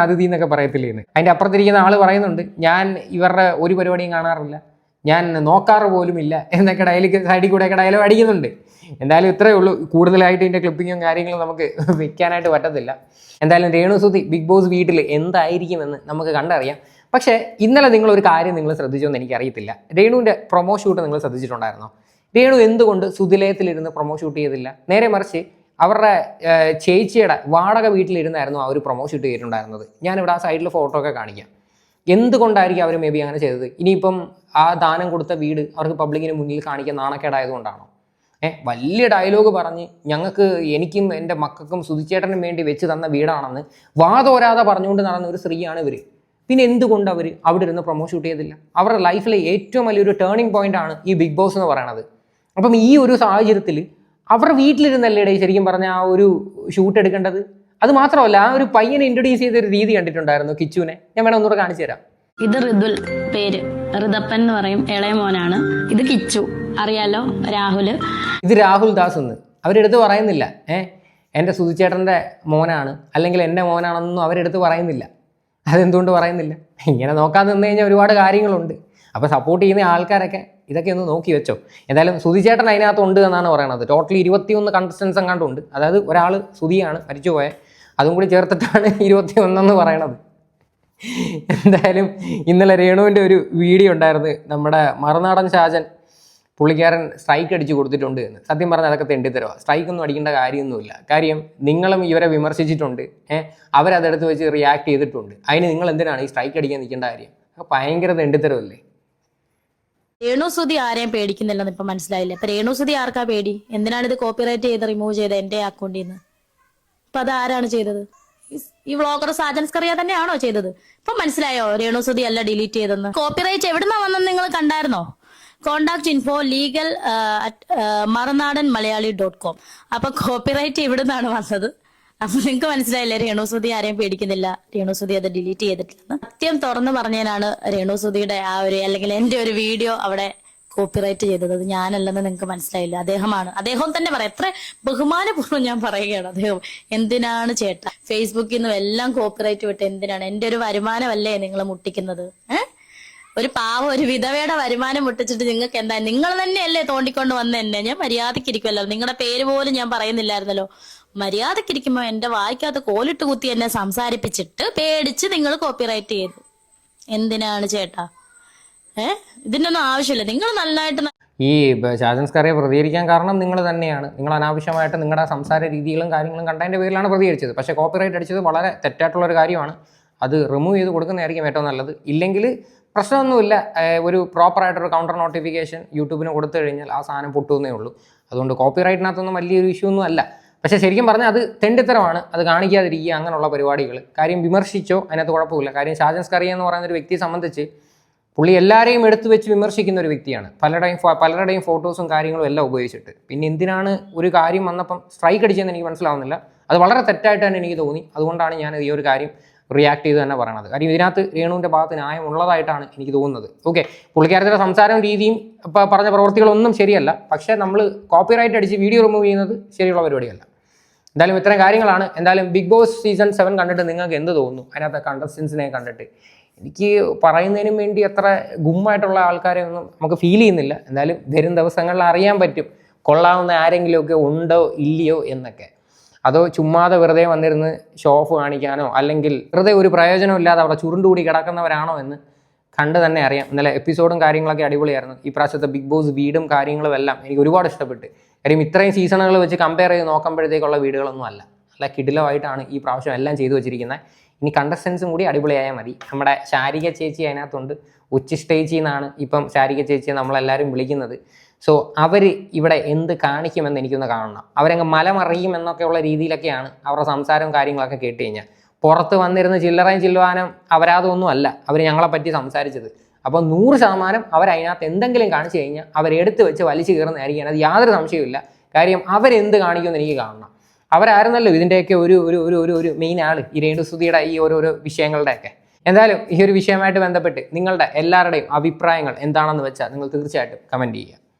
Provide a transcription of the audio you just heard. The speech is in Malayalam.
അതിഥി എന്നൊക്കെ പറയത്തില്ലേന്ന്. അതിന്റെ അപ്പുറത്തിരിക്കുന്ന ആൾ പറയുന്നുണ്ട് ഞാൻ ഇവരുടെ ഒരു പരിപാടിയും കാണാറില്ല. ഞാൻ നോക്കാറ് പോലുമില്ല എന്നൊക്കെ ഡയലിക്ക് സൈഡിൽ കൂടെയൊക്കെ ഡയലോഗ് അടിക്കുന്നുണ്ട്. എന്തായാലും ഇത്രയേ ഉള്ളൂ. കൂടുതലായിട്ട് ഇതിന്റെ ക്ലിപ്പിങ്ങും കാര്യങ്ങളും നമുക്ക് വെക്കാനായിട്ട് പറ്റത്തില്ല. എന്തായാലും രേണുസുതി ബിഗ് ബോസ് വീട്ടിൽ എന്തായിരിക്കുമെന്ന് നമുക്ക് കണ്ടറിയാം. പക്ഷേ ഇന്നലെ നിങ്ങൾ ഒരു കാര്യം നിങ്ങൾ ശ്രദ്ധിച്ചോന്ന് എനിക്കറിയത്തില്ല. രേണുവിന്റെ പ്രൊമോ ഷൂട്ട് നിങ്ങൾ ശ്രദ്ധിച്ചിട്ടുണ്ടായിരുന്നോ? രേണു എന്തുകൊണ്ട് സുതിലയത്തിലിരുന്ന് പ്രൊമോ ഷൂട്ട് ചെയ്തില്ല? നേരെ മറിച്ച് അവരുടെ ചേച്ചിയുടെ വാടക വീട്ടിലിരുന്നായിരുന്നു ആ ഒരു പ്രൊമോഷൻ ഷൂട്ട് ചെയ്തിട്ടുണ്ടായിരുന്നത്. ഞാനിവിടെ ആ സൈഡിൽ ഫോട്ടോ ഒക്കെ കാണിക്കാം. എന്തുകൊണ്ടായിരിക്കും അവർ മേ ബി അങ്ങനെ ചെയ്തത്? ഇനിയിപ്പം ആ ദാനം കൊടുത്ത വീട് അവർക്ക് പബ്ലിക്കിന് മുന്നിൽ കാണിക്കാൻ നാണക്കേടായതുകൊണ്ടാണോ? ഏഹ് വലിയ ഡയലോഗ് പറഞ്ഞ് ഞങ്ങൾക്ക് എനിക്കും എന്റെ മക്കൾക്കും സുധിച്ചേട്ടനും വേണ്ടി വെച്ച് തന്ന വീടാണെന്ന് വാതോരാതെ പറഞ്ഞുകൊണ്ട് നടന്ന ഒരു സ്ത്രീയാണ് ഇവർ പിന്നെ എന്തുകൊണ്ട് അവർ അവിടെ ഇരുന്ന് പ്രൊമോ ഷൂട്ട് ചെയ്തില്ല? അവരുടെ ലൈഫിലെ ഏറ്റവും വലിയൊരു ടേണിംഗ് പോയിന്റ് ആണ് ഈ ബിഗ് ബോസ് എന്ന് പറയണത്. അപ്പം ഈ ഒരു സാഹചര്യത്തിൽ അവരുടെ വീട്ടിലിരുന്നല്ലേ ശരിക്കും പറഞ്ഞ ആ ഒരു ഷൂട്ട് എടുക്കേണ്ടത്? അത് മാത്രമല്ല ആ ഒരു പയ്യനെ ഇൻട്രൊഡ്യൂസ് ചെയ്ത ഒരു രീതി കണ്ടിട്ടുണ്ടായിരുന്നു കിച്ചുവിനെ. ഞാൻ വേണം ഒന്നുകൂടെ കാണിച്ചു തരാം. ഇത് ഋതുൽ പേര്. ഋതപ്പൻ എന്ന് പറയും. ഇളയ മോനാണ്. ഇത് കിച്ചു. അറിയാലോ? രാഹുൽ ഇത് രാഹുൽ ദാസ് എന്ന്. അവരെടുത്ത് പറയുന്നില്ല. ഏഹ് എന്റെ സുധിച്ചേട്ടന്റെ മോനാണ്. അല്ലെങ്കിൽ എന്റെ മോനാണെന്നൊന്നും അവരെടുത്ത് പറയുന്നില്ല. അതെന്തുകൊണ്ട് പറയുന്നില്ല? ഇങ്ങനെ നോക്കാൻ നിന്ന് കഴിഞ്ഞാൽ ഒരുപാട് കാര്യങ്ങളുണ്ട്. അപ്പോൾ സപ്പോർട്ട് ചെയ്യുന്ന ആൾക്കാരൊക്കെ ഇതൊക്കെ ഒന്ന് നോക്കി വെച്ചോ. എന്തായാലും സുധിച്ചേട്ടൻ അതിനകത്ത് ഉണ്ട് എന്നാണ് പറയണത്. ടോട്ടലി ഇരുപത്തിയൊന്ന് കണ്ടസ്റ്റൻസ് എങ്ങാണ്ടുണ്ട് അതായത് ഒരാൾ സുധിയാണ് മരിച്ചുപോയ അതും കൂടി ചേർത്തിട്ടാണ് ഇരുപത്തി ഒന്നെന്ന് പറയണത്. എന്തായാലും ഇന്നലെ രേണുവിന്റെ ഒരു വീഡിയോ ഉണ്ടായിരുന്നു. നമ്മുടെ മറുനാടൻ ഷാജൻ പുള്ളിക്കാരൻ സ്ട്രൈക്ക് അടിച്ചു കൊടുത്തിട്ടുണ്ട് എന്ന്. സത്യം പറഞ്ഞാൽ അതൊക്കെ തെണ്ടിത്തരവാ. സ്ട്രൈക്ക് ഒന്നും അടിക്കേണ്ട കാര്യമൊന്നുമില്ല. കാര്യം നിങ്ങളും ഇവരെ വിമർശിച്ചിട്ടുണ്ട്. ഏഹ് അവരതെടുത്ത് വെച്ച് റിയാക്ട് ചെയ്തിട്ടുണ്ട്. അതിന് നിങ്ങൾ എന്തിനാണ് ഈ സ്ട്രൈക്ക് അടിക്കാൻ നിൽക്കേണ്ട കാര്യം? ഭയങ്കര തെണ്ടിത്തരമല്ലേ രേണുസുതി ആരെയും പേടിക്കുന്നില്ലെന്ന് ഇപ്പൊ മനസ്സിലായില്ല? അപ്പൊ രേണുസുതി ആർക്കാ പേടി? എന്തിനാണ് ഇത് കോപ്പിറൈറ്റ് ചെയ്ത് റിമൂവ് ചെയ്ത് എന്റെ അക്കൗണ്ടിൽ നിന്ന് അപ്പൊ അത് ആരാണ് ചെയ്തത്? ഈ- ഈ വ്ളോഗർ സാജൻസ്കറിയ തന്നെയാണോ ചെയ്തത്? ഇപ്പൊ മനസ്സിലായോ രേണുസുതി അല്ല ഡിലീറ്റ് ചെയ്തെന്ന്? കോപ്പിറൈറ്റ് എവിടുന്നാ വന്നെന്ന് നിങ്ങൾ കണ്ടായിരുന്നോ? Contact info legal Marunadan Malayali dot com അപ്പൊ കോപ്പിറൈറ്റ് എവിടുന്നാണ് വന്നത്? അപ്പൊ നിങ്ങൾക്ക് മനസ്സിലായില്ലേ രേണുസുതി ആരെയും പേടിക്കുന്നില്ല. രേണുസുതി അത് ഡിലീറ്റ് ചെയ്തിട്ടില്ലെന്ന്. സത്യം തുറന്നു പറഞ്ഞതിനാണ് രേണുസുതിയുടെ ആ ഒരു അല്ലെങ്കിൽ എന്റെ ഒരു വീഡിയോ അവിടെ കോപ്പിറൈറ്റ് ചെയ്തത്. അത് ഞാനല്ലെന്ന് നിങ്ങൾക്ക് മനസ്സിലായില്ല? അദ്ദേഹമാണ്. അദ്ദേഹം തന്നെ പറയാം എത്ര ബഹുമാനപൂർവം ഞാൻ പറയുകയാണ് അദ്ദേഹം. എന്തിനാണ് ചേട്ട? ഫേസ്ബുക്കിൽ നിന്നും എല്ലാം കോപ്പിറൈറ്റ് വിട്ട് എന്തിനാണ്? എന്റെ ഒരു വരുമാനമല്ലേ നിങ്ങൾ മുട്ടിക്കുന്നത്? ഏഹ് ഒരു പാവം ഒരു വിധവയുടെ വരുമാനം മുട്ടിച്ചിട്ട് നിങ്ങൾക്ക് എന്താ? നിങ്ങൾ തന്നെയല്ലേ തോണ്ടിക്കൊണ്ട് വന്ന എന്നെ ഞാൻ മര്യാദക്കിരിക്കുമല്ലോ നിങ്ങളുടെ പേര് പോലും ഞാൻ പറയുന്നില്ലായിരുന്നല്ലോ. മര്യാദക്കിരിക്കുമ്പോ എന്റെ വായിക്കാത്ത കോലിട്ട് കുത്തി എന്നെ സംസാരിപ്പിച്ചിട്ട് പേടിച്ച് നിങ്ങൾ കോപ്പിറൈറ്റ് ചെയ്തു. എന്തിനാണ് ചേട്ടാ? ഏ? ഇതിനൊന്നും ആവശ്യമില്ല. നിങ്ങൾ നന്നായിട്ട് ഈ ശാസൻസ്കാരെ പ്രതികരിക്കാൻ കാരണം നിങ്ങൾ തന്നെയാണ്. നിങ്ങൾ അനാവശ്യമായിട്ട് നിങ്ങളുടെ സംസാര രീതികളും കാര്യങ്ങളും കണ്ടതിന്റെ പേരിലാണ് പ്രതികരിച്ചത്. പക്ഷേ കോപ്പിറൈറ്റ് അടിച്ചത് വളരെ തെറ്റായിട്ടുള്ള ഒരു കാര്യമാണ്. അത് റിമൂവ് ചെയ്ത് കൊടുക്കുന്നതായിരിക്കും ഏറ്റവും നല്ലത്. ഇല്ലെങ്കിൽ പ്രശ്നമൊന്നുമില്ല. ഒരു പ്രോപ്പറായിട്ടൊരു കൗണ്ടർ നോട്ടിഫിക്കേഷൻ യൂട്യൂബിന് കൊടുത്തു കഴിഞ്ഞാൽ ആ സാധനം പൊട്ടുന്നേ ഉള്ളൂ. അതുകൊണ്ട് കോപ്പിറൈറ്റിനകത്തൊന്നും വലിയൊരു ഇഷ്യൂ ഒന്നും അല്ല. പക്ഷേ ശരിക്കും പറഞ്ഞാൽ അത് തെണ്ടിത്തരമാണ്. അത് കാണിക്കാതിരിക്കുക അങ്ങനെയുള്ള പരിപാടികൾ കാര്യം വിമർശിച്ചോ അതിനകത്ത് കുഴപ്പമില്ല. കാര്യം ഷാജൻ സ്കറിയ എന്ന് പറയുന്ന ഒരു വ്യക്തിയെ സംബന്ധിച്ച് പുള്ളി എല്ലാവരെയും എടുത്തു വെച്ച് വിമർശിക്കുന്ന ഒരു വ്യക്തിയാണ്. പലരുടെയും പലരുടെയും ഫോട്ടോസും കാര്യങ്ങളും എല്ലാം ഉപയോഗിച്ചിട്ട്. പിന്നെ എന്തിനാണ് ഒരു കാര്യം വന്നപ്പം സ്ട്രൈക്ക് അടിച്ചതെന്ന് എനിക്ക് മനസ്സിലാവുന്നില്ല. അത് വളരെ തെറ്റായിട്ട് തന്നെ എനിക്ക് തോന്നി. അതുകൊണ്ടാണ് ഞാൻ ഈ ഒരു കാര്യം റിയാക്ട് ചെയ്ത് തന്നെ പറയണത്. കാര്യം ഇതിനകത്ത് രേണുവിന്റെ ഭാഗത്ത് ന്യായം ഉള്ളതായിട്ടാണ് എനിക്ക് തോന്നുന്നത്. ഓക്കെ പുള്ളിക്കാരത്തിന്റെ സംസാരം രീതിയും പറഞ്ഞ പ്രവർത്തികളൊന്നും ശരിയല്ല. പക്ഷേ നമ്മൾ കോപ്പിറൈറ്റ് അടിച്ച് വീഡിയോ റിമൂവ് ചെയ്യുന്നത് ശരിയുള്ള പരിപാടിയല്ല. എന്തായാലും ഇത്തരം കാര്യങ്ങളാണ്. എന്തായാലും ബിഗ് ബോസ് സീസൺ സെവൻ കണ്ടിട്ട് നിങ്ങൾക്ക് എന്ത് തോന്നുന്നു? അതിനകത്തെ കണ്ടസ്റ്റൻസിനെ കണ്ടിട്ട്. എനിക്ക് പറയുന്നതിനും വേണ്ടി അത്ര ഗുമ്മായിട്ടുള്ള ആൾക്കാരെ ഒന്നും നമുക്ക് ഫീൽ ചെയ്യുന്നില്ല. എന്തായാലും വരും ദിവസങ്ങളിൽ അറിയാൻ പറ്റും. കൊള്ളാവുന്ന ആരെങ്കിലുമൊക്കെ ഉണ്ടോ ഇല്ലയോ എന്നൊക്കെ. അതോ ചുമ്മാതെ വെറുതെ വന്നിരുന്ന് ഷോ ഓഫ് കാണിക്കാനോ അല്ലെങ്കിൽ വെറുതെ ഒരു പ്രയോജനമില്ലാതെ അവിടെ ചുരുണ്ടുകൂടി കിടക്കുന്നവരാണോ എന്ന് കണ്ട് തന്നെ അറിയാം. ഇന്നലെ എപ്പിസോഡും കാര്യങ്ങളൊക്കെ അടിപൊളിയായിരുന്നു. ഈ പ്രാവശ്യത്തെ ബിഗ് ബോസ് വീടും കാര്യങ്ങളും എല്ലാം എനിക്ക് ഒരുപാട് ഇഷ്ടപ്പെട്ട്. കാര്യം ഇത്രയും സീസണുകൾ വെച്ച് കമ്പയർ ചെയ്ത് നോക്കുമ്പോഴത്തേക്കുള്ള വീടുകളൊന്നും അല്ല. നല്ല കിടിലമായിട്ടാണ് ഈ പ്രാവശ്യം എല്ലാം ചെയ്തു വെച്ചിരിക്കുന്നത്. ഇനി കണ്ടസ്റ്റൻസും കൂടി അടിപൊളിയായാൽ മതി. നമ്മുടെ ശാരിക ചേച്ചി അതിനകത്തുണ്ട്. ഉച്ചിഷ്ടേച്ചി എന്നാണ് ഇപ്പം ശാരിക ചേച്ചിയെ നമ്മളെല്ലാവരും വിളിക്കുന്നത്. സോ അവർ ഇവിടെ എന്ത് കാണിക്കുമെന്ന് എനിക്കൊന്ന് കാണണം. അവരങ്ങ് മലമറിയും എന്നൊക്കെയുള്ള രീതിയിലൊക്കെയാണ് അവരുടെ സംസാരവും കാര്യങ്ങളൊക്കെ കേട്ട് കഴിഞ്ഞാൽ. പുറത്ത് വന്നിരുന്ന ചില്ലറയും ചില്ലുവാനും അവരാതൊന്നും അല്ല. അവർ ഞങ്ങളെ പറ്റി സംസാരിച്ചത്. അപ്പോൾ നൂറ് ശതമാനം അവരതിനകത്ത് എന്തെങ്കിലും കാണിച്ചു കഴിഞ്ഞാൽ അവരെടുത്ത് വെച്ച് വലിച്ചു കയറുന്നതായിരിക്കും അത് യാതൊരു സംശയമില്ല കാര്യം അവരെന്ത് കാണിക്കുമെന്ന് എനിക്ക് കാണണം. അവരായിരുന്നല്ലോ ഇതിന്റെയൊക്കെ ഒരു ഒരു ഒരു ഒരു ഒരു മെയിൻ ആൾ ഈ രേണുസുതിയുടെ ഈ ഓരോരോ വിഷയങ്ങളുടെയൊക്കെ. എന്തായാലും ഈ ഒരു വിഷയമായിട്ട് ബന്ധപ്പെട്ട് നിങ്ങളുടെ എല്ലാവരുടെയും അഭിപ്രായങ്ങൾ എന്താണെന്ന് വെച്ചാൽ നിങ്ങൾ തീർച്ചയായിട്ടും കമന്റ് ചെയ്യുക.